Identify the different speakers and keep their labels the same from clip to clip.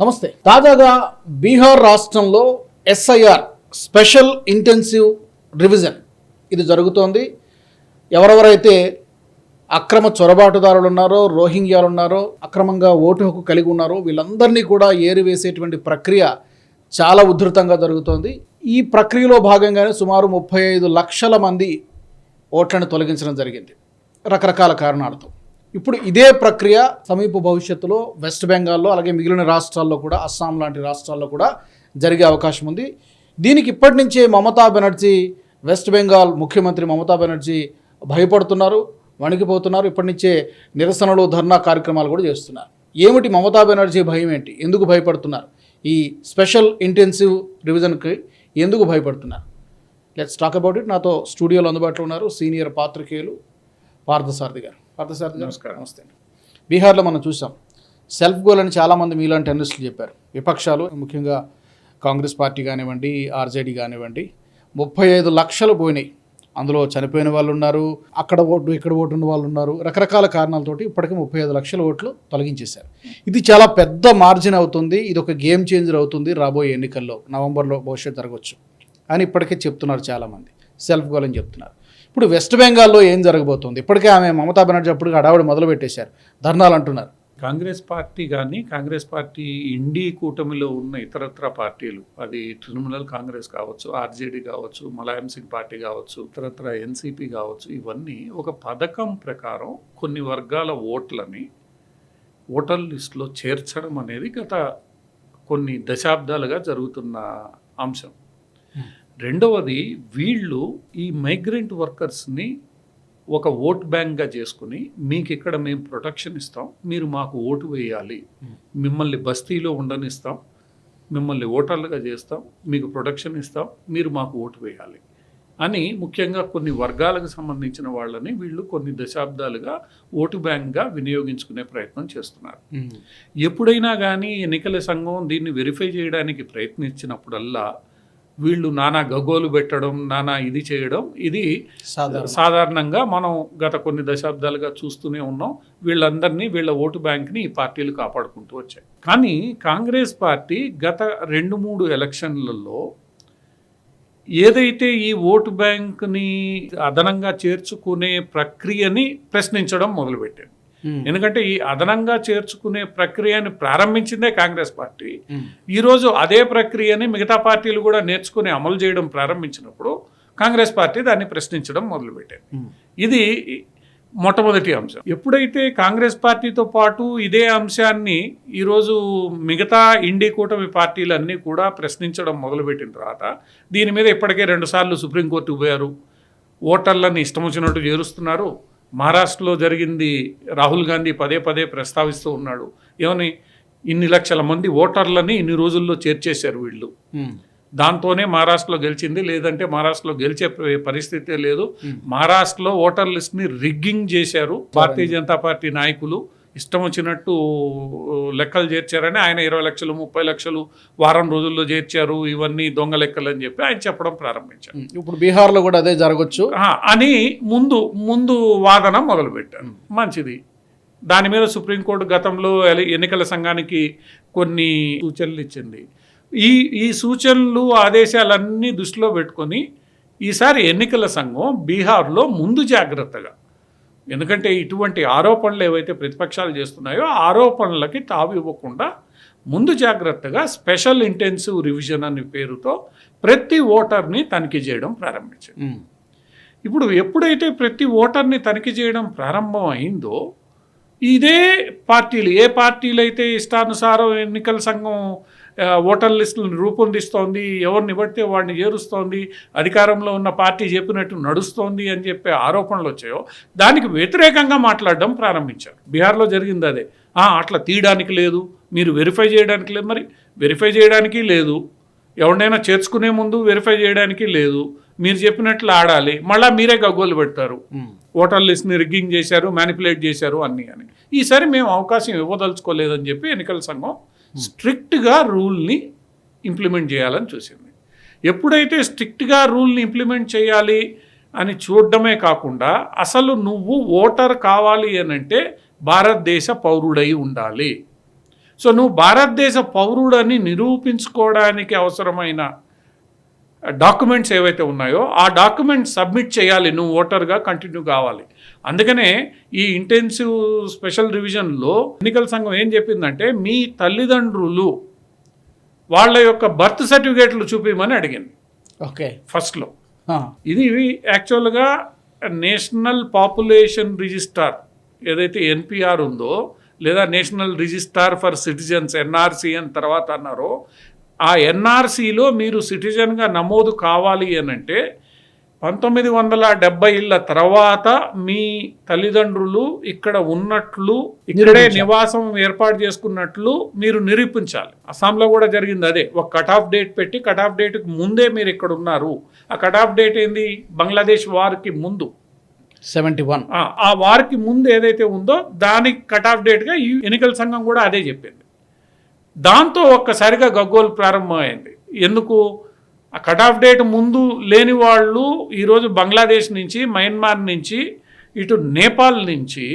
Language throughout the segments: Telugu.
Speaker 1: నమస్తే. తాజాగా బీహార్ రాష్ట్రంలో ఎస్ఐఆర్ స్పెషల్ ఇంటెన్సివ్ రివిజన్ ఇది జరుగుతోంది. ఎవరెవరైతే అక్రమ చొరబాటుదారులు ఉన్నారో రోహింగ్యాలు ఉన్నారో అక్రమంగా ఓటు హక్కు కలిగి ఉన్నారో వీళ్ళందరినీ కూడా ఏరివేసేటువంటి ప్రక్రియ చాలా ఉధృతంగా జరుగుతోంది. ఈ ప్రక్రియలో భాగంగానే సుమారు ముప్పై ఐదు లక్షల మంది ఓట్లను తొలగించడం జరిగింది. రకరకాల కారణాలతో. ఇప్పుడు ఇదే ప్రక్రియ సమీప భవిష్యత్తులో వెస్ట్ బెంగాల్లో అలాగే మిగిలిన రాష్ట్రాల్లో కూడా అస్సాం లాంటి రాష్ట్రాల్లో కూడా జరిగే అవకాశం ఉంది. దీనికి ఇప్పటి నుంచే మమతా బెనర్జీ వెస్ట్ బెంగాల్ ముఖ్యమంత్రి మమతా బెనర్జీ భయపడుతున్నారు వణికిపోతున్నారు. ఇప్పటి నుంచే నిరసనలు ధర్నా కార్యక్రమాలు కూడా చేస్తున్నారు. ఏమిటి మమతా బెనర్జీ భయం ఏంటి? ఎందుకు భయపడుతున్నారు? ఈ స్పెషల్ ఇంటెన్సివ్ రివిజన్కి ఎందుకు భయపడుతున్నారు? Let's talk about it. నాతో స్టూడియోలో అందుబాటులో ఉన్నారు సీనియర్ పాత్రికేయులు పార్థసారథి గారు. పార్థసారథి నమస్కారం. నమస్తే. అండి బీహార్లో మనం చూసాం సెల్ఫ్ గోల్ అని చాలామంది మీలాంటి అనలిస్టులు చెప్పారు. విపక్షాలు ముఖ్యంగా కాంగ్రెస్ పార్టీ కానివ్వండి ఆర్జేడీ కానివ్వండి ముప్పై ఐదు లక్షలు పోయినాయి. అందులో చనిపోయిన వాళ్ళు ఉన్నారు అక్కడ ఓటు ఇక్కడ ఓటు ఉన్న వాళ్ళు ఉన్నారు. రకరకాల కారణాలతోటి ఇప్పటికే ముప్పై ఐదు లక్షల ఓట్లు తొలగించేశారు. ఇది చాలా పెద్ద మార్జిన్ అవుతుంది ఇది ఒక గేమ్ చేంజర్ అవుతుంది రాబోయే ఎన్నికల్లో. నవంబర్లో భవిష్యత్ జరగవచ్చు. అని ఇప్పటికే చెప్తున్నారు చాలామంది. సెల్ఫ్ గోల్ అని చెప్తున్నారు. ఇప్పుడు వెస్ట్ బెంగాల్లో ఏం జరగబోతుంది? ఇప్పటికే ఆమె మమతా బెనర్జీ అప్పుడు హడావుడి మొదలు పెట్టేశారు ధర్నాలు అంటున్నారు.
Speaker 2: కాంగ్రెస్ పార్టీ కానీ కాంగ్రెస్ పార్టీ ఇండి కూటమిలో ఉన్న ఇతరత్ర పార్టీలు అది తృణమూల్ కాంగ్రెస్ కావచ్చు ఆర్జేడీ కావచ్చు మలాయం సింగ్ పార్టీ కావచ్చు ఇతరత్ర ఎన్సీపీ కావచ్చు ఇవన్నీ ఒక పథకం ప్రకారం కొన్ని వర్గాల ఓట్లని ఓటర్ లిస్టులో చేర్చడం అనేది గత కొన్ని దశాబ్దాలుగా జరుగుతున్న అంశం. రెండవది వీళ్ళు ఈ మైగ్రెంట్ వర్కర్స్ని ఒక ఓట్ బ్యాంక్గా చేసుకుని మీకు ఇక్కడ మేము ప్రొటెక్షన్ ఇస్తాం మీరు మాకు ఓటు వేయాలి. మిమ్మల్ని బస్తీలో ఉండనిస్తాం మిమ్మల్ని ఓటర్లుగా చేస్తాం మీకు ప్రొటెక్షన్ ఇస్తాం మీరు మాకు ఓటు వేయాలి. అని ముఖ్యంగా కొన్ని వర్గాలకు సంబంధించిన వాళ్ళని వీళ్ళు కొన్ని దశాబ్దాలుగా ఓటు బ్యాంక్గా వినియోగించుకునే ప్రయత్నం చేస్తున్నారు. ఎప్పుడైనా కానీ ఎన్నికల సంఘం దీన్ని వెరిఫై చేయడానికి ప్రయత్నించినప్పుడల్లా వీళ్ళు నానా గగోలు పెట్టడం నానా ఇది చేయడం ఇది
Speaker 1: సాధారణ.
Speaker 2: సాధారణంగా మనం గత కొన్ని దశాబ్దాలుగా చూస్తూనే ఉన్నాం. వీళ్ళందరినీ వీళ్ళ ఓటు బ్యాంక్ని ఈ పార్టీలు కాపాడుకుంటూ వచ్చాయి. కానీ కాంగ్రెస్ పార్టీ గత రెండు మూడు ఎలక్షన్లలో ఏదైతే ఈ ఓటు బ్యాంక్ని అదనంగా చేర్చుకునే ప్రక్రియని ప్రశ్నించడం మొదలుపెట్టింది. ఎందుకంటే ఈ అదనంగా చేర్చుకునే ప్రక్రియని ప్రారంభించిందే కాంగ్రెస్ పార్టీ. ఈరోజు అదే ప్రక్రియని మిగతా పార్టీలు కూడా నేర్చుకుని అమలు చేయడం ప్రారంభించినప్పుడు కాంగ్రెస్ పార్టీ దాన్ని ప్రశ్నించడం మొదలుపెట్టింది. ఇది మొట్టమొదటి అంశం. ఎప్పుడైతే కాంగ్రెస్ పార్టీతో పాటు ఇదే అంశాన్ని ఈరోజు మిగతా ఇండి కూటమి పార్టీలన్నీ కూడా ప్రశ్నించడం మొదలుపెట్టిన తర్వాత దీని మీద ఇప్పటికే రెండుసార్లు సుప్రీంకోర్టుకు పోయారు. ఓటర్లని ఇష్టం వచ్చినట్టు చేరుస్తున్నారు. మహారాష్ట్రలో జరిగింది రాహుల్ గాంధీ పదే పదే ప్రస్తావిస్తూ ఉన్నాడు. ఏమని? ఇన్ని లక్షల మంది ఓటర్లని ఇన్ని రోజుల్లో చేర్చేశారు వీళ్ళు. దాంతోనే మహారాష్ట్రలో గెలిచింది లేదంటే మహారాష్ట్రలో గెలిచే పరిస్థితే లేదు. మహారాష్ట్రలో ఓటర్ లిస్ట్ని రిగ్గింగ్ చేశారు భారతీయ జనతా పార్టీ నాయకులు. ఇష్టం వచ్చినట్టు లెక్కలు చేర్చారని ఆయన ఇరవై లక్షలు ముప్పై లక్షలు వారం రోజుల్లో చేర్చారు ఇవన్నీ దొంగ లెక్కలు అని చెప్పి ఆయన చెప్పడం ప్రారంభించారు.
Speaker 1: ఇప్పుడు బీహార్లో కూడా అదే జరగచ్చు.
Speaker 2: అని ముందు ముందు వాదన మొదలుపెట్టారు. మంచిది. దాని మీద సుప్రీంకోర్టు గతంలో ఎన్నికల సంఘానికి కొన్ని సూచనలు ఇచ్చింది. ఈ ఈ సూచనలు ఆదేశాలన్నీ దృష్టిలో పెట్టుకొని ఈసారి ఎన్నికల సంఘం బీహార్లో ముందు జాగ్రత్తగా ఎందుకంటే ఇటువంటి ఆరోపణలు ఏవైతే ప్రతిపక్షాలు చేస్తున్నాయో ఆరోపణలకి తావు ఇవ్వకుండా ముందు జాగ్రత్తగా స్పెషల్ ఇంటెన్సివ్ రివిజన్ అనే పేరుతో ప్రతి ఓటర్ని తనిఖీ చేయడం ప్రారంభించింది ఇప్పుడు ఎప్పుడైతే ప్రతి ఓటర్ని తనిఖీ చేయడం ప్రారంభం అయిందో ఇదే పార్టీలు ఏ పార్టీలు అయితే ఇష్టానుసారం ఎన్నికల సంఘం ఓటర్ లిస్టులను రూపొందిస్తోంది ఎవరిని పడితే వాడిని చేరుస్తోంది అధికారంలో ఉన్న పార్టీ చెప్పినట్టు నడుస్తోంది అని చెప్పే ఆరోపణలు వచ్చాయో దానికి వ్యతిరేకంగా మాట్లాడడం ప్రారంభించారు. బీహార్లో జరిగింది అదే. "ఆ, అట్లా తీయడానికి లేదు మీరు వెరిఫై చేయడానికి లేదు మరి వెరిఫై చేయడానికి లేదు ఎవరినైనా చేర్చుకునే ముందు వెరిఫై చేయడానికి లేదు మీరు చెప్పినట్లు ఆడాలి మళ్ళీ మీరే గగ్గోలు పెడతారు. ఓటర్ లిస్ట్ని రిగ్గింగ్ చేశారు మ్యానిపులేట్ చేశారు అన్నీ అని. ఈసారి మేము అవకాశం ఇవ్వదలుచుకోలేదని చెప్పి ఎన్నికల సంఘం స్ట్రిక్ట్గా రూల్ని ఇంప్లిమెంట్ చేయాలని చూసింది. ఎప్పుడైతే స్ట్రిక్ట్గా రూల్ని ఇంప్లిమెంట్ చేయాలి అని చూడడమే కాకుండా అసలు నువ్వు ఓటర్ కావాలి అని అంటే భారతదేశ పౌరుడై ఉండాలి. సో నువ్వు భారతదేశ పౌరుడని నిరూపించుకోవడానికి అవసరమైన డాక్యుమెంట్స్ ఏవైతే ఉన్నాయో ఆ డాక్యుమెంట్స్ సబ్మిట్ చేయాలి నువ్వు ఓటర్గా కంటిన్యూ కావాలి. అందుకనే ఈ ఇంటెన్సివ్ స్పెషల్ రివిజన్లో ఎన్నికల సంఘం ఏం చెప్పిందంటే మీ తల్లిదండ్రులు వాళ్ళ యొక్క బర్త్ సర్టిఫికేట్లు చూపించమని అడిగింది.
Speaker 1: ఓకే.
Speaker 2: ఫస్ట్లో. ఇది యాక్చువల్గా నేషనల్ పాపులేషన్ రిజిస్టార్ ఏదైతే ఎన్పిఆర్ ఉందో లేదా national registrar for citizens NRC అని తర్వాత అన్నారో ఆ ఎన్ఆర్సిలో మీరు సిటిజన్గా నమోదు కావాలి అని అంటే పంతొమ్మిది వందల డెబ్బై ఏళ్ళ తర్వాత మీ తల్లిదండ్రులు ఇక్కడ ఉన్నట్లు ఇక్కడే. నివాసం ఏర్పాటు చేసుకున్నట్లు మీరు నిరూపించాలి. అస్సాంలో కూడా జరిగింది అదే. ఒక కట్ ఆఫ్ డేట్ పెట్టి కట్ ఆఫ్ డేట్కి ముందే మీరు ఇక్కడ ఉన్నారు. ఆ కట్ ఆఫ్ డేట్ ఏంది? బంగ్లాదేశ్ వార్కి ముందు.
Speaker 1: Seventy one.
Speaker 2: ఆ, ఆ వార్కి ముందు ఏదైతే ఉందో దానికి కట్ ఆఫ్ డేట్గా ఈ ఎన్నికల సంఘం కూడా అదే చెప్పింది. దాంతో ఒక్కసారిగా గగ్గోలు ప్రారంభమైంది. ఎందుకు? ఆ కట్ ఆఫ్ డేట్ ముందు లేని వాళ్ళు ఈరోజు బంగ్లాదేశ్ నుంచి మయన్మార్ నుంచి ఇటు నేపాల్ నుంచి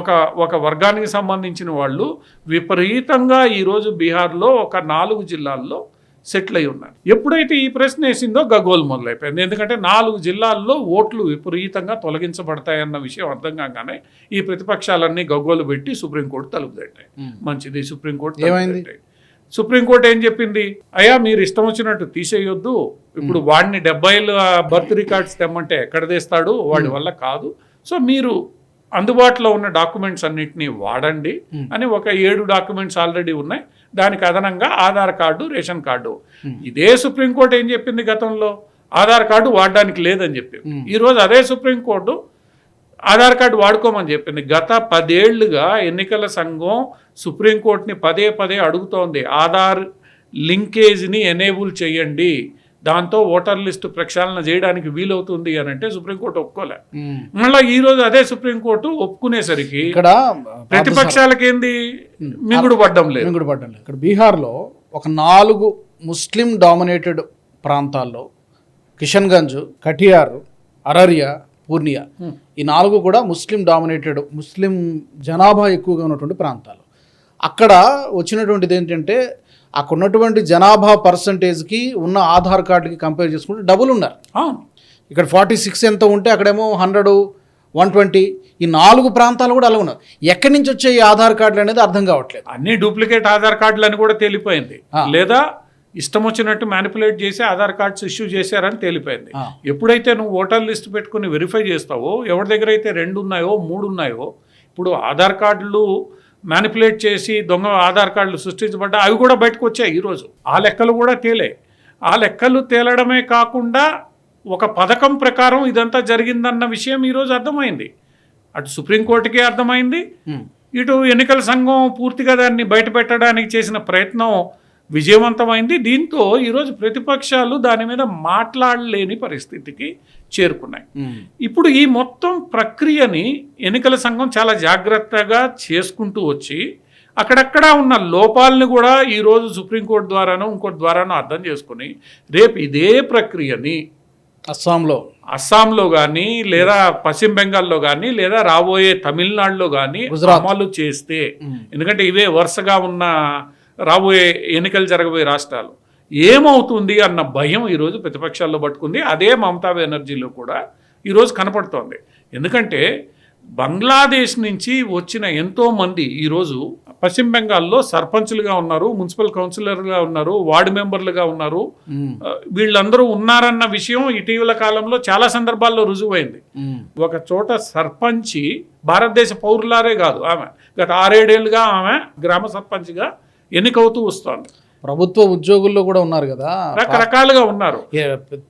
Speaker 2: ఒక ఒక వర్గానికి సంబంధించిన వాళ్ళు విపరీతంగా ఈరోజు బీహార్లో ఒక నాలుగు జిల్లాల్లో సెటిల్ అయి ఉన్నారు. ఎప్పుడైతే ఈ ప్రశ్న వేసిందో గగోలు మొదలైపోయింది. ఎందుకంటే నాలుగు జిల్లాల్లో ఓట్లు విపరీతంగా తొలగించబడతాయన్న విషయం అర్థం కాగానే ఈ ప్రతిపక్షాలన్నీ గగ్గోలు పెట్టి సుప్రీంకోర్టు తలుపు తట్టాయి. మంచిది సుప్రీంకోర్టు
Speaker 1: ఏమైంది?
Speaker 2: సుప్రీంకోర్టు ఏం చెప్పింది? అయ్యా మీరు ఇష్టం వచ్చినట్టు తీసేయొద్దు. ఇప్పుడు వాడిని డెబ్బైల బర్త్ రికార్డ్స్ తెమ్మంటే ఎక్కడ తెస్తాడు? వాడి వల్ల కాదు. సో మీరు అందుబాటులో ఉన్న డాక్యుమెంట్స్ అన్నిటినీ వాడండి అని ఒక ఏడు డాక్యుమెంట్స్ ఆల్రెడీ ఉన్నాయి. దానికి అదనంగా ఆధార్ కార్డు రేషన్ కార్డు. ఇదే సుప్రీంకోర్టు ఏం చెప్పింది గతంలో? ఆధార్ కార్డు వాడడానికి లేదని చెప్పింది ఈరోజు అదే సుప్రీంకోర్టు ఆధార్ కార్డు వాడుకోమని చెప్పింది. గత పదేళ్ళుగా ఎన్నికల సంఘం సుప్రీంకోర్టుని పదే పదే అడుగుతోంది. ఆధార్ లింకేజ్ని ఎనేబుల్ చేయండి. దాంతో ఓటర్ లిస్టు ప్రక్షాళన చేయడానికి వీలవుతుంది అని అంటే సుప్రీంకోర్టు ఒప్పుకోలే. మళ్ళీ ఈరోజు అదే సుప్రీంకోర్టు ఒప్పుకునేసరికి
Speaker 1: ఇక్కడ
Speaker 2: ప్రతిపక్షాలకి ఏంది? మింగుడు పడ్డం లేదు.
Speaker 1: కూడా పడ్డం లేదు. ఇక్కడ బీహార్లో ఒక నాలుగు ముస్లిం డామినేటెడ్ ప్రాంతాల్లో కిషన్గంజ్ కటియార్ అరరియా పూర్నియా ఈ నాలుగు కూడా ముస్లిం డామినేటెడ్ ముస్లిం జనాభా ఎక్కువగా ఉన్నటువంటి ప్రాంతాలు. అక్కడ వచ్చినటువంటిది ఏంటంటే అక్కడ ఉన్నటువంటి జనాభా పర్సంటేజ్కి ఉన్న ఆధార్ కార్డుకి కంపేర్ చేసుకుంటే డబుల్ ఉన్నారు. ఇక్కడ ఫార్టీ సిక్స్ ఎంత ఉంటే అక్కడేమో హండ్రెడ్ వన్ ట్వంటీ ఈ నాలుగు ప్రాంతాలు కూడా అలా ఉన్నారు. ఎక్కడి నుంచి వచ్చే ఈ ఆధార్ కార్డులు అనేది అర్థం కావట్లేదు.
Speaker 2: అన్ని డూప్లికేట్ ఆధార్ కార్డులు అని కూడా తేలిపోయింది. లేదా ఇష్టం వచ్చినట్టు మ్యానిపులేట్ చేసి ఆధార్ కార్డ్స్ ఇష్యూ చేశారని తేలిపోయింది. ఎప్పుడైతే నువ్వు ఓటర్ లిస్ట్ పెట్టుకుని వెరిఫై చేస్తావో ఎవరి దగ్గర అయితే రెండు ఉన్నాయో మూడు ఉన్నాయో ఇప్పుడు ఆధార్ కార్డులు మ్యానిపులేట్ చేసి దొంగ ఆధార్ కార్డులు సృష్టించబడ్డా అవి కూడా బయటకు వచ్చాయి ఈరోజు. ఆ లెక్కలు కూడా తేలే. ఆ లెక్కలు తేలడమే కాకుండా ఒక పథకం ప్రకారం ఇదంతా జరిగిందన్న విషయం ఈరోజు అర్థమైంది. అటు సుప్రీంకోర్టుకే అర్థమైంది. ఇటు ఎన్నికల సంఘం పూర్తిగా దాన్ని బయటపెట్టడానికి చేసిన ప్రయత్నం విజయవంతమైంది. దీంతో ఈరోజు ప్రతిపక్షాలు దాని మీద మాట్లాడలేని పరిస్థితికి చేరుకున్నాయి. ఇప్పుడు ఈ మొత్తం ప్రక్రియని ఎన్నికల సంఘం చాలా జాగ్రత్తగా చేసుకుంటూ వచ్చి అక్కడక్కడ ఉన్న లోపాలని కూడా ఈరోజు సుప్రీంకోర్టు ద్వారానో ఇంకోటి ద్వారానో అర్థం చేసుకుని రేపు ఇదే ప్రక్రియని
Speaker 1: అస్సాంలో.
Speaker 2: అస్సాంలో కానీ లేదా పశ్చిమ బెంగాల్లో కానీ లేదా రాబోయే తమిళనాడులో కానీ. అమలు చేస్తే ఎందుకంటే ఇవే వరుసగా ఉన్న రాబోయే ఎన్నికలు జరగబోయే రాష్ట్రాలు ఏమవుతుంది అన్న భయం ఈరోజు ప్రతిపక్షాల్లో పట్టుకుంది. అదే మమతా బెనర్జీలో కూడా ఈరోజు కనపడుతోంది. ఎందుకంటే బంగ్లాదేశ్ నుంచి వచ్చిన ఎంతో మంది ఈరోజు పశ్చిమ బెంగాల్లో సర్పంచులుగా ఉన్నారు మున్సిపల్ కౌన్సిలర్గా ఉన్నారు వార్డు మెంబర్లుగా ఉన్నారు. వీళ్ళందరూ ఉన్నారన్న విషయం ఇటీవల కాలంలో చాలా సందర్భాల్లో రుజువైంది. ఒక చోట సర్పంచి భారతదేశ పౌరులారే కాదు ఆమె. గత ఆరేడేళ్ళుగా ఆమె గ్రామ సర్పంచ్గా ఎన్నికవుతూ వస్తోంది.
Speaker 1: ప్రభుత్వ ఉద్యోగుల్లో కూడా ఉన్నారు కదా.
Speaker 2: రకరకాలుగా ఉన్నారు.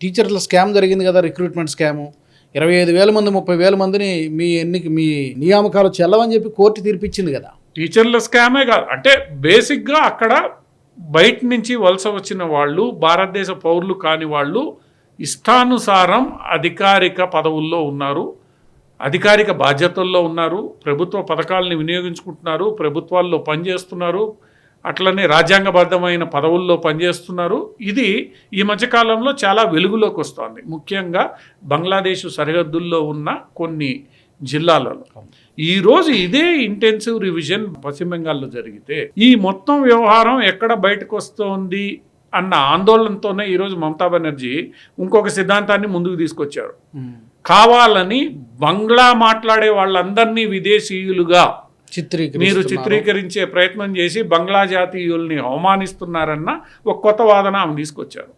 Speaker 1: టీచర్ల స్కామ్ జరిగింది కదా రిక్రూట్మెంట్ స్కాము. ఇరవై ఐదు వేల మంది ముప్పై వేల మందిని మీ ఎన్నిక మీ నియామకాలు చెల్లవని చెప్పి కోర్టు తీర్పిచ్చింది కదా.
Speaker 2: టీచర్ల స్కామే కాదు. అంటే బేసిక్గా అక్కడ బయట నుంచి వలస వచ్చిన వాళ్ళు భారతదేశ పౌరులు కాని వాళ్ళు ఇష్టానుసారం అధికారిక పదవుల్లో ఉన్నారు. అధికారిక బాధ్యతల్లో ఉన్నారు. ప్రభుత్వ పథకాలని వినియోగించుకుంటున్నారు. ప్రభుత్వాల్లో పనిచేస్తున్నారు. అట్లనే రాజ్యాంగబద్ధమైన పదవుల్లో పనిచేస్తున్నారు. ఇది ఈ మధ్యకాలంలో చాలా వెలుగులోకి వస్తోంది. ముఖ్యంగా బంగ్లాదేశ్ సరిహద్దుల్లో ఉన్న కొన్ని జిల్లాలలో. ఈ రోజు ఇదే ఇంటెన్సివ్ రివిజన్ పశ్చిమ బెంగాల్లో జరిగితే ఈ మొత్తం వ్యవహారం ఎక్కడ బయటకు వస్తోంది అన్న ఆందోళనతోనే ఈరోజు మమతా బెనర్జీ ఇంకొక సిద్ధాంతాన్ని ముందుకు తీసుకొచ్చారు. కావాలని బంగ్లా మాట్లాడే వాళ్ళందరినీ విదేశీయులుగా మీరు చిత్రీకరించే ప్రయత్నం చేసి బంగ్లా జాతీయుల్ని అవమానిస్తున్నారన్న ఒక కొత్త వాదన ఆమె తీసుకొచ్చారు.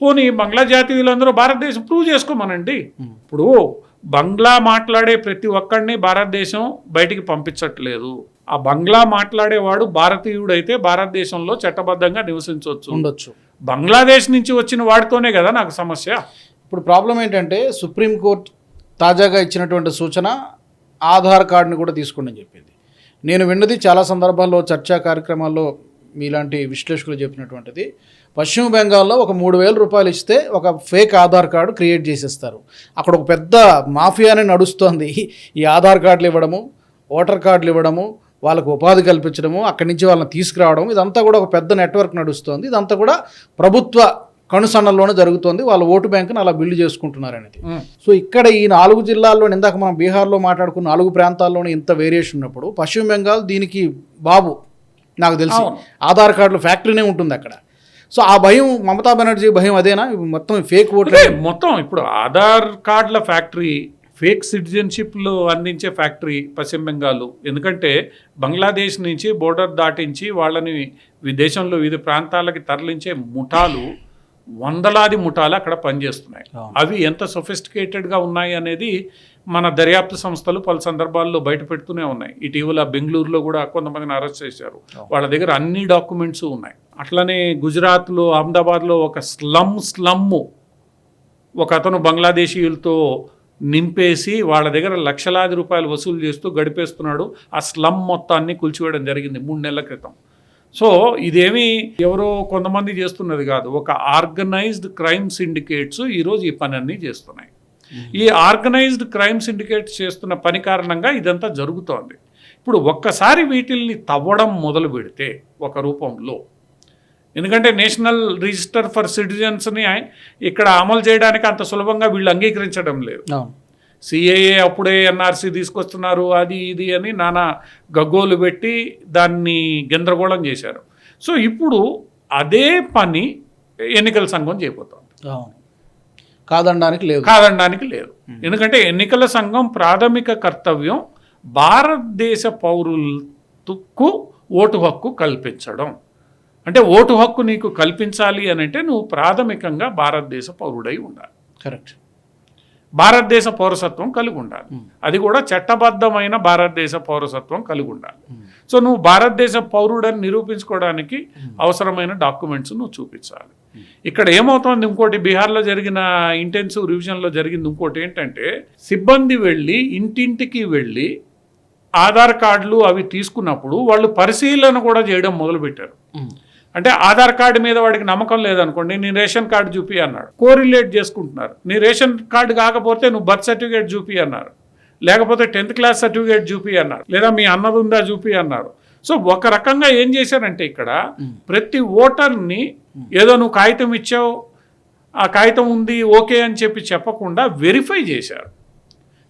Speaker 2: పోనీ బంగ్లా జాతీయులందరూ భారతదేశం ప్రూవ్ చేసుకోమనండి? ఇప్పుడు బంగ్లా మాట్లాడే ప్రతి ఒక్కడిని భారతదేశం బయటికి పంపించట్లేదు. ఆ బంగ్లా మాట్లాడేవాడు భారతీయుడైతే భారతదేశంలో చట్టబద్ధంగా నివసించవచ్చు.
Speaker 1: ఉండొచ్చు.
Speaker 2: బంగ్లాదేశ్ నుంచి వచ్చిన వాడితోనే కదా నాకు సమస్య?
Speaker 1: ఇప్పుడు ప్రాబ్లం ఏంటంటే సుప్రీంకోర్టు తాజాగా ఇచ్చినటువంటి సూచన ఆధార్ కార్డుని కూడా తీసుకోండి అని చెప్పింది. నేను విన్నది చాలా సందర్భాల్లో చర్చా కార్యక్రమాల్లో మీలాంటి విశ్లేషకులు చెప్పినటువంటిది. పశ్చిమ బెంగాల్లో ఒక మూడు వేల రూపాయలు ఇస్తే ఒక ఫేక్ ఆధార్ కార్డు క్రియేట్ చేసేస్తారు. అక్కడ ఒక పెద్ద మాఫియానే నడుస్తోంది. ఈ ఆధార్ కార్డులు ఇవ్వడము ఓటర్ కార్డులు ఇవ్వడము వాళ్ళకు ఉపాధి కల్పించడము అక్కడి నుంచి వాళ్ళని తీసుకురావడం ఇదంతా కూడా ఒక పెద్ద నెట్వర్క్ నడుస్తోంది. ఇదంతా కూడా ప్రభుత్వ కనుసన్నల్లోనే జరుగుతోంది. వాళ్ళ ఓటు బ్యాంకును అలా బిల్డ్ చేసుకుంటున్నారు అనేది. సో ఇక్కడ ఈ నాలుగు జిల్లాల్లో ఇందాక మనం బీహార్లో మాట్లాడుకున్న నాలుగు ప్రాంతాల్లోనే ఇంత వేరియేషన్ ఉన్నప్పుడు పశ్చిమ బెంగాల్ దీనికి బాబు నాకు తెలిసి. ఆధార్ కార్డుల ఫ్యాక్టరీనే ఉంటుంది అక్కడ. సో ఆ భయం మమతా బెనర్జీ భయం అదేనా? మొత్తం ఫేక్ ఓట్లు
Speaker 2: మొత్తం ఇప్పుడు ఆధార్ కార్డుల ఫ్యాక్టరీ ఫేక్ సిటిజన్షిప్లు అందించే ఫ్యాక్టరీ పశ్చిమ బెంగాల్ ఎందుకంటే బంగ్లాదేశ్ నుంచి బోర్డర్ దాటించి వాళ్ళని విదేశంలో వివిధ ప్రాంతాలకి తరలించే ముఠాలు వందలాది ముఠాలు అక్కడ పనిచేస్తున్నాయి. అవి ఎంత సొఫిస్టికేటెడ్గా ఉన్నాయి అనేది మన దర్యాప్తు సంస్థలు పలు సందర్భాల్లో బయట పెడుతూనే ఉన్నాయి. ఇటీవల బెంగళూరులో కూడా కొంతమందిని అరెస్ట్ చేశారు. వాళ్ళ దగ్గర అన్ని డాక్యుమెంట్స్ ఉన్నాయి. అట్లనే గుజరాత్లో అహ్మదాబాద్లో ఒక స్లమ్ స్లమ్ ఒక అతను బంగ్లాదేశీయులతో నింపేసి వాళ్ళ దగ్గర లక్షలాది రూపాయలు వసూలు చేస్తూ గడిపేస్తున్నాడు. ఆ స్లమ్ మొత్తాన్ని కూల్చివేయడం జరిగింది మూడు నెలల క్రితం. సో ఇదేమి ఎవరో కొంతమంది చేస్తున్నది కాదు. ఒక ఆర్గనైజ్డ్ క్రైమ్ సిండికేట్స్ ఈరోజు ఈ పని అన్నీ చేస్తున్నాయి ఈ ఆర్గనైజ్డ్ క్రైమ్ సిండికేట్స్ చేస్తున్న పని కారణంగా ఇదంతా జరుగుతోంది. ఇప్పుడు ఒక్కసారి వీటిల్ని తవ్వడం మొదలు పెడితే ఒక రూపంలో ఎందుకంటే నేషనల్ రిజిస్టర్ ఫర్ సిటిజన్స్ని ఇక్కడ అమలు చేయడానికి అంత సులభంగా వీళ్ళు అంగీకరించడం లేదు. సిఏఏ అప్పుడే ఎన్ఆర్సీ తీసుకొస్తున్నారు అది ఇది అని నానా గగ్గోలు పెట్టి దాన్ని గందరగోళం చేశారు. సో ఇప్పుడు అదే పని ఎన్నికల సంఘం చేయబోతోంది.
Speaker 1: కాదనడానికి లేదు.
Speaker 2: కాదనడానికి లేదు. ఎందుకంటే ఎన్నికల సంఘం ప్రాథమిక కర్తవ్యం భారతదేశ పౌరులకు ఓటు హక్కు కల్పించడం. అంటే ఓటు హక్కు నీకు కల్పించాలి అని అంటే నువ్వు ప్రాథమికంగా భారతదేశ పౌరుడై ఉండాలి.
Speaker 1: కరెక్ట్.
Speaker 2: భారతదేశ పౌరసత్వం కలిగి ఉండాలి అది కూడా చట్టబద్ధమైన భారతదేశ పౌరసత్వం కలిగి ఉండాలి సో నువ్వు భారతదేశ పౌరుడని నిరూపించుకోవడానికి అవసరమైన డాక్యుమెంట్స్ నువ్వు చూపించాలి. ఇక్కడ ఏమవుతోంది ఇంకోటి బీహార్లో జరిగిన ఇంటెన్సివ్ రివిజన్లో జరిగింది ఇంకోటి ఏంటంటే సిబ్బంది వెళ్ళి ఇంటింటికి వెళ్ళి ఆధార్ కార్డులు అవి తీసుకున్నప్పుడు వాళ్ళు పరిశీలన కూడా చేయడం మొదలుపెట్టారు. అంటే ఆధార్ కార్డు మీద వాడికి నమ్మకం లేదనుకోండి నీ రేషన్ కార్డు చూపి అన్నాడు. కోరిలేట్ చేసుకుంటున్నారు. నీ రేషన్ కార్డు కాకపోతే నువ్వు బర్త్ సర్టిఫికేట్ చూపి అన్నారు. లేకపోతే టెన్త్ క్లాస్ సర్టిఫికేట్ చూపి అన్నారు. లేదా మీ అన్నది ఉందా చూపి అన్నారు. సో ఒక రకంగా ఏం చేశారంటే ఇక్కడ ప్రతి ఓటర్ని ఏదో నువ్వు కాగితం ఇచ్చావు ఆ కాగితం ఉంది ఓకే అని చెప్పి చెప్పకుండా వెరిఫై చేశారు.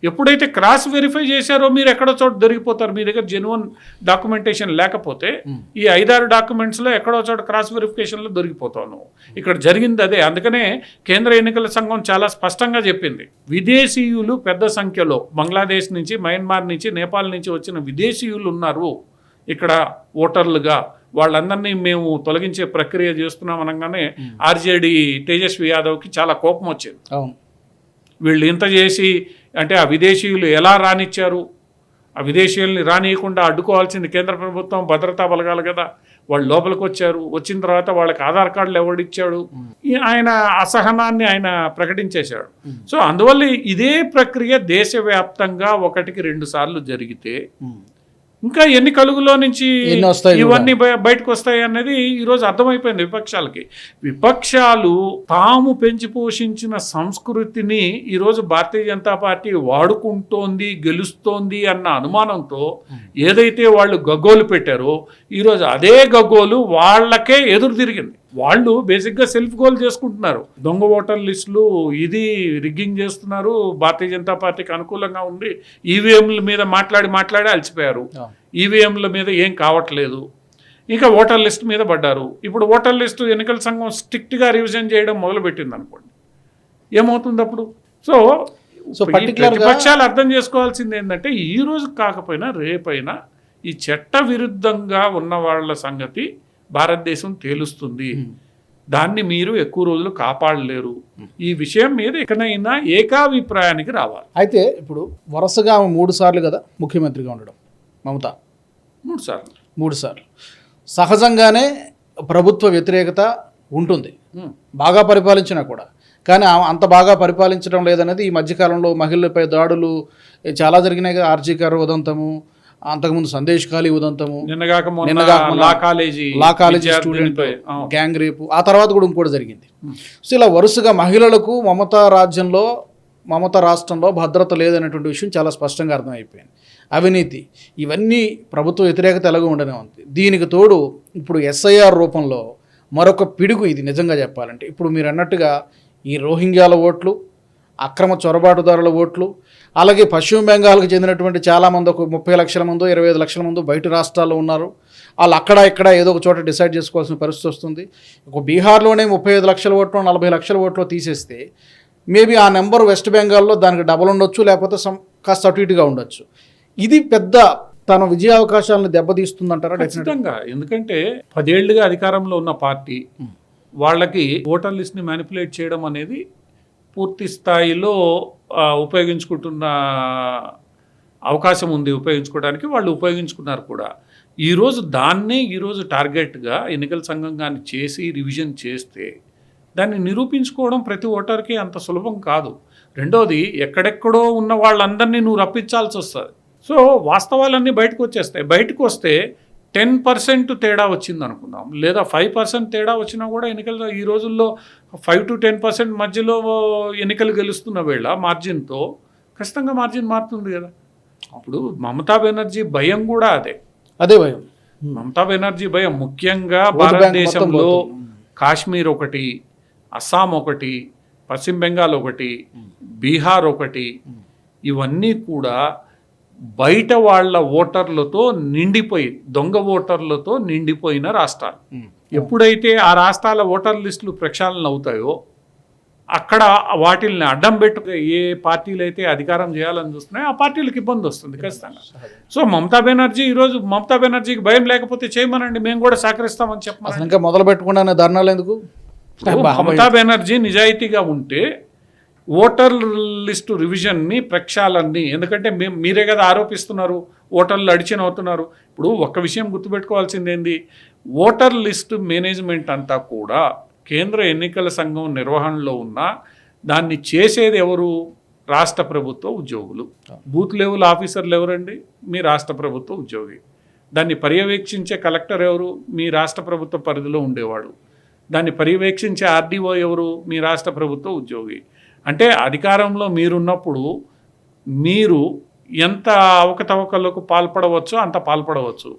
Speaker 2: ఎప్పుడైతే క్రాస్ వెరిఫై చేశారో మీరు ఎక్కడో చోట దొరికిపోతారు మీ దగ్గర జెన్యున్ డాక్యుమెంటేషన్ లేకపోతే ఈ ఐదారు డాక్యుమెంట్స్లో ఎక్కడో చోట క్రాస్ వెరిఫికేషన్లో దొరికిపోతావు నువ్వు. ఇక్కడ జరిగింది అదే. అందుకనే కేంద్ర ఎన్నికల సంఘం చాలా స్పష్టంగా చెప్పింది. విదేశీయులు పెద్ద సంఖ్యలో బంగ్లాదేశ్ నుంచి మయన్మార్ నుంచి నేపాల్ నుంచి వచ్చిన విదేశీయులు ఉన్నారు. ఇక్కడ ఓటర్లుగా వాళ్ళందరినీ మేము తొలగించే ప్రక్రియ చేస్తున్నాం అనగానే ఆర్జేడి తేజస్వి యాదవ్కి చాలా కోపం వచ్చింది. వీళ్ళు ఇంత చేసి అంటే ఆ విదేశీయులు ఎలా రానిచ్చారు? ఆ విదేశీయుల్ని రానియకుండా అడ్డుకోవాల్సింది కేంద్ర ప్రభుత్వం భద్రతా బలగాలు కదా. వాళ్ళు లోపలికి వచ్చారు. వచ్చిన తర్వాత వాళ్ళకి ఆధార్ కార్డులు ఎవడిచ్చాడు ఆయన అసహనాన్ని ఆయన ప్రకటించేశాడు. సో అందువల్ల ఇదే ప్రక్రియ దేశవ్యాప్తంగా ఒకటికి రెండు సార్లు జరిగితే ఇంకా ఎన్ని కలుగులో నుంచి ఇవన్నీ బయ- బయటకు వస్తాయి అనేది ఈరోజు అర్థమైపోయింది విపక్షాలకి. విపక్షాలు తాము పెంచి పోషించిన సంస్కృతిని ఈరోజు భారతీయ జనతా పార్టీ వాడుకుంటోంది గెలుస్తోంది అన్న అనుమానంతో ఏదైతే వాళ్ళు గగ్గోలు పెట్టారో ఈరోజు అదే గగ్గోలు వాళ్ళకే ఎదురు తిరిగింది. వాళ్ళు బేసిక్గా సెల్ఫ్ గోల్ చేసుకుంటున్నారు. దొంగ ఓటర్ లిస్టులు ఇది రిగ్గింగ్ చేస్తున్నారు. భారతీయ జనతా పార్టీకి అనుకూలంగా ఉంది ఈవీఎంల మీద మాట్లాడి మాట్లాడి అలసిపోయారు. ఈవీఎంల మీద ఏం కావట్లేదు. ఇంకా ఓటర్ లిస్ట్ మీద పడ్డారు. ఇప్పుడు ఓటర్ లిస్టు ఎన్నికల సంఘం స్ట్రిక్ట్గా రివిజన్ చేయడం మొదలుపెట్టింది అనుకోండి. ఏమవుతుంది అప్పుడు? సో
Speaker 1: గా-
Speaker 2: ప్రతిపక్షాలు అర్థం చేసుకోవాల్సింది ఏంటంటే ఈ రోజు కాకపోయినా రేపైనా ఈ చట్ట విరుద్ధంగా ఉన్న వాళ్ళ సంగతి భారతదేశం తేలుస్తుంది. దాన్ని మీరు ఎక్కువ రోజులు కాపాడలేరు. ఈ విషయం మీద ఎక్కడైనా ఏకాభిప్రాయానికి రావాలి.
Speaker 1: అయితే ఇప్పుడు వరుసగా ఆమె మూడు సార్లు కదా ముఖ్యమంత్రిగా ఉండడం. మమత.
Speaker 2: మూడు సార్లు.
Speaker 1: మూడు సార్లు. సహజంగానే ప్రభుత్వ వ్యతిరేకత ఉంటుంది. బాగా పరిపాలించినా కూడా. కానీ అంత బాగా పరిపాలించడం లేదనేది ఈ మధ్యకాలంలో మహిళలపై దాడులు చాలా జరిగినాయి కదా ఆర్జీ గారు ఉదంతము అంతకుముందు Sandeshkhali ఉదంతము
Speaker 2: law college
Speaker 1: law college student gang రేపు. ఆ తర్వాత కూడా ఇంకోటి జరిగింది. సో ఇలా వరుసగా మహిళలకు మమతా రాజ్యంలో మమతా రాష్ట్రంలో భద్రత లేదనేటువంటి విషయం చాలా స్పష్టంగా అర్థమైపోయింది. అవినీతి ఇవన్నీ ప్రభుత్వ వ్యతిరేకత ఎలాగో ఉండనే ఉంది. దీనికి తోడు ఇప్పుడు ఎస్ఐఆర్ రూపంలో మరొక పిడుగు ఇది నిజంగా చెప్పాలంటే. ఇప్పుడు మీరు అన్నట్టుగా ఈ రోహింగ్యాల ఓట్లు అక్రమ చొరబాటుదారుల ఓట్లు అలాగే పశ్చిమ బెంగాల్కి చెందినటువంటి చాలామంది ఒక ముప్పై లక్షల మందో ఇరవై ఐదు లక్షల మందో బయట రాష్ట్రాల్లో ఉన్నారు. వాళ్ళు అక్కడ ఇక్కడ ఏదో ఒక చోట డిసైడ్ చేసుకోవాల్సిన పరిస్థితి వస్తుంది. ఒక బీహార్లోనే ముప్పై ఐదు లక్షల ఓట్లు నలభై లక్షల ఓట్లు తీసేస్తే మేబీ ఆ నెంబర్ వెస్ట్ బెంగాల్లో దానికి డబల్ ఉండొచ్చు లేకపోతే సమ్ కాస్త అటు ఇటుగా ఉండొచ్చు. ఇది పెద్ద తన విజయావకాశాలను దెబ్బతీస్తుందంటారా?
Speaker 2: ఖచ్చితంగా. ఎందుకంటే పదేళ్ళుగా అధికారంలో ఉన్న పార్టీ వాళ్ళకి ఓటర్ లిస్ట్ని మ్యానిపులేట్ చేయడం అనేది పూర్తి స్థాయిలో ఉపయోగించుకుంటున్న అవకాశం ఉంది ఉపయోగించుకోవడానికి. వాళ్ళు ఉపయోగించుకున్నారు కూడా. ఈరోజు దాన్నే ఈరోజు టార్గెట్గా ఎన్నికల సంఘం కానీ చేసి రివిజన్ చేస్తే దాన్ని నిరూపించుకోవడం ప్రతి ఓటర్కి అంత సులభం కాదు. రెండోది ఎక్కడెక్కడో ఉన్న వాళ్ళందరినీ నువ్వు రప్పించాల్సి వస్తుంది సో వాస్తవాలన్నీ బయటకు వచ్చేస్తాయి బయటకు వస్తే టెన్ పర్సెంట్ తేడా వచ్చింది అనుకుందాం లేదా ఫైవ్ పర్సెంట్ తేడా వచ్చినా కూడా ఎన్నికలు ఈ రోజుల్లో ఫైవ్ టు టెన్ పర్సెంట్ మధ్యలో ఎన్నికలు గెలుస్తున్న వేళ మార్జిన్తో ఖచ్చితంగా మార్జిన్ మారుతుంది కదా. అప్పుడు మమతా బెనర్జీ భయం కూడా అదే.
Speaker 1: అదే భయం.
Speaker 2: మమతా బెనర్జీ భయం. ముఖ్యంగా భారతదేశంలో. కాశ్మీర్ ఒకటి అస్సాం ఒకటి పశ్చిమ బెంగాల్ ఒకటి బీహార్ ఒకటి ఇవన్నీ కూడా బయట వాళ్ళ ఓటర్లతో నిండిపోయి దొంగ ఓటర్లతో నిండిపోయిన రాష్ట్రాలు. ఎప్పుడైతే ఆ రాష్ట్రాల ఓటర్ లిస్టులు ప్రక్షాళన అవుతాయో అక్కడ వాటిల్ని అడ్డం పెట్టు ఏ పార్టీలు అయితే అధికారం చేయాలని చూస్తున్నాయో ఆ పార్టీలకు ఇబ్బంది వస్తుంది ఖచ్చితంగా. సో మమతా బెనర్జీ ఈరోజు మమతా బెనర్జీకి భయం లేకపోతే చేయమనండి మేము కూడా సహకరిస్తామని చెప్పమని
Speaker 1: ఇంకా మొదలు పెట్టకుండానే ధర్నాలు ఎందుకు?
Speaker 2: మమతా బెనర్జీ నిజాయితీగా ఉంటే ఓటర్ లిస్టు రివిజన్ని ప్రక్షాళన్ని. ఎందుకంటే మేము మీరే కదా ఆరోపిస్తున్నారు ఓటర్లు అడిచిన అవుతున్నారు ఇప్పుడు ఒక్క విషయం గుర్తుపెట్టుకోవాల్సింది ఏంది ఓటర్ లిస్ట్ మేనేజ్మెంట్ అంతా కూడా కేంద్ర ఎన్నికల సంఘం నిర్వహణలో ఉన్న దాన్ని చేసేది ఎవరు? రాష్ట్ర ప్రభుత్వ ఉద్యోగులు. బూత్ లెవెల్ ఆఫీసర్లు ఎవరండి? మీ రాష్ట్ర ప్రభుత్వ ఉద్యోగి. దాన్ని పర్యవేక్షించే కలెక్టర్ ఎవరు? మీ రాష్ట్ర ప్రభుత్వ పరిధిలో ఉండేవాడు. దాన్ని పర్యవేక్షించే ఆర్డీఓ ఎవరు? మీ రాష్ట్ర ప్రభుత్వ ఉద్యోగి. అంటే అధికారంలో మీరున్నప్పుడు మీరు ఎంత అవకతవకలకు పాల్పడవచ్చో అంత పాల్పడవచ్చు.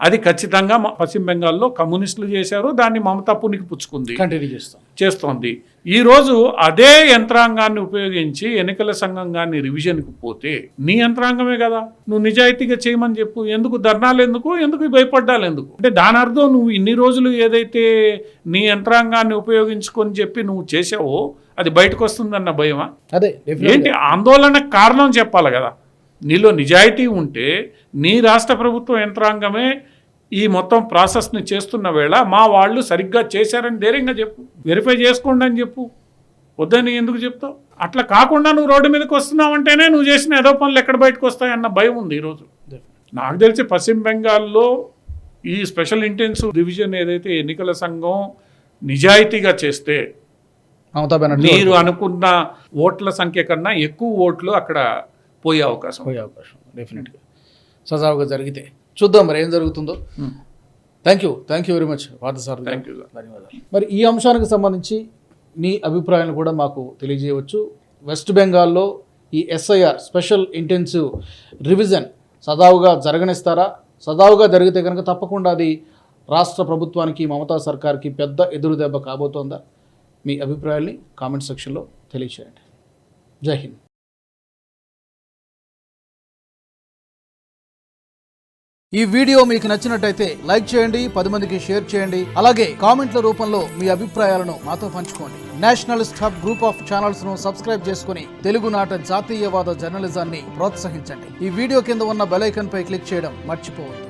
Speaker 2: అది ఖచ్చితంగా పశ్చిమ బెంగాల్లో కమ్యూనిస్టులు చేశారు దాన్ని మమతా పునికి పుచ్చుకుంది.
Speaker 1: కంటిన్యూ చేస్తాం.
Speaker 2: చేస్తోంది. ఈరోజు అదే యంత్రాంగాన్ని ఉపయోగించి ఎన్నికల సంఘం కానీ రివిజన్కి పోతే నీ యంత్రాంగమే కదా. నువ్వు నిజాయితీగా చేయమని చెప్పు. ఎందుకు ధర్నాలు ఎందుకు? ఎందుకు భయపడ్డాలు ఎందుకు? అంటే దాని అర్థం నువ్వు ఇన్ని రోజులు ఏదైతే నీ యంత్రాంగాన్ని ఉపయోగించుకొని చెప్పి నువ్వు చేసావో అది బయటకు వస్తుందన్న భయమా?
Speaker 1: అదే.
Speaker 2: ఏంటి ఆందోళన కారణం చెప్పాలి కదా. నీలో నిజాయితీ ఉంటే నీ రాష్ట్ర ప్రభుత్వ యంత్రాంగమే ఈ మొత్తం ప్రాసెస్ని చేస్తున్న వేళ మా వాళ్ళు సరిగ్గా చేశారని ధైర్యంగా చెప్పు. వెరిఫై చేసుకోండి అని చెప్పు. వద్దని ఎందుకు చెప్తావు? అట్లా కాకుండా నువ్వు రోడ్డు మీదకి వస్తున్నావంటేనే నువ్వు చేసిన ఏదో పనులు ఎక్కడ బయటకు వస్తాయన్న భయం ఉంది ఈరోజు. నాకు తెలిసి పశ్చిమ బెంగాల్లో ఈ స్పెషల్ ఇంటెన్సివ్ డివిజన్ ఏదైతే ఎన్నికల సంఘం నిజాయితీగా చేస్తే
Speaker 1: మమతా బెనర్జీ
Speaker 2: మీరు అనుకున్న ఓట్ల సంఖ్య కన్నా ఎక్కువ ఓట్లు అక్కడ పోయే అవకాశం.
Speaker 1: పోయే అవకాశం డెఫినెట్గా సజావుగా జరిగితే చూద్దాం మరి ఏం జరుగుతుందో. Thank you thank you very much Partha sir
Speaker 2: thank you
Speaker 1: ధన్యవాదాలు. మరి ఈ అంశానికి సంబంధించి మీ అభిప్రాయాలను కూడా మాకు తెలియజేయవచ్చు. వెస్ట్ బెంగాల్లో ఈ ఎస్ఐఆర్ స్పెషల్ ఇంటెన్సివ్ రివిజన్ సదావుగా జరగనిస్తారా? సదావుగా జరిగితే కనుక తప్పకుండా అది రాష్ట్ర ప్రభుత్వానికి మమతా సర్కార్కి పెద్ద ఎదురుదెబ్బ కాబోతోందా? మీ అభిప్రాయాల్ని కామెంట్ సెక్షన్లో తెలియచేయండి. జై హింద్. ఈ వీడియో మీకు నచ్చినట్టయితే లైక్ చేయండి పది మందికి షేర్ చేయండి అలాగే కామెంట్ల రూపంలో మీ అభిప్రాయాలను మాతో పంచుకోండి. నేషనలిస్ట్ హబ్ గ్రూప్ ఆఫ్ ఛానల్స్ను సబ్స్క్రైబ్ చేసుకుని తెలుగునాట జాతీయవాద జర్నలిజాన్ని ప్రోత్సహించండి. ఈ వీడియో కింద ఉన్న బెల్ పై క్లిక్ చేయడం మర్చిపోవద్దు.